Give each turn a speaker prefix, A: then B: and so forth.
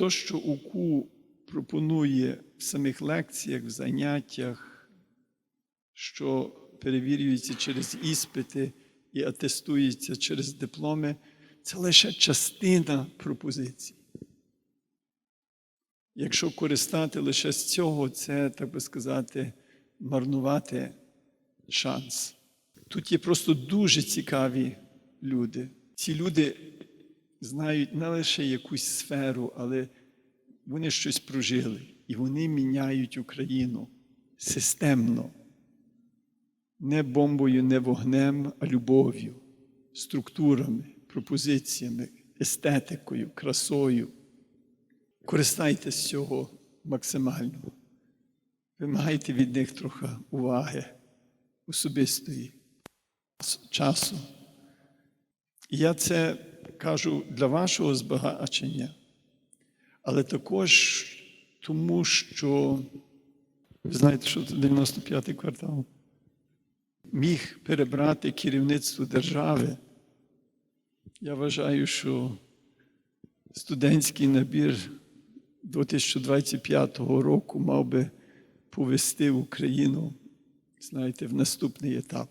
A: то, що УКУ пропонує в самих лекціях, в заняттях, що перевірюється через іспити і атестується через дипломи, це лише частина пропозицій. Якщо користати лише з цього, це, так би сказати, марнувати шанс. Тут є просто дуже цікаві люди. Ці люди знають не лише якусь сферу, але вони щось прожили. І вони міняють Україну системно. Не бомбою, не вогнем, а любов'ю, структурами, пропозиціями, естетикою, красою. Користайтесь цього максимально. Вимагайте від них трохи уваги, особистої часу. І я це кажу для вашого збагачення, але також тому, що ви знаєте, що це 95-й квартал міг перебрати керівництво держави. Я вважаю, що студентський набір 2025 року мав би повести Україну, знаєте, в наступний етап.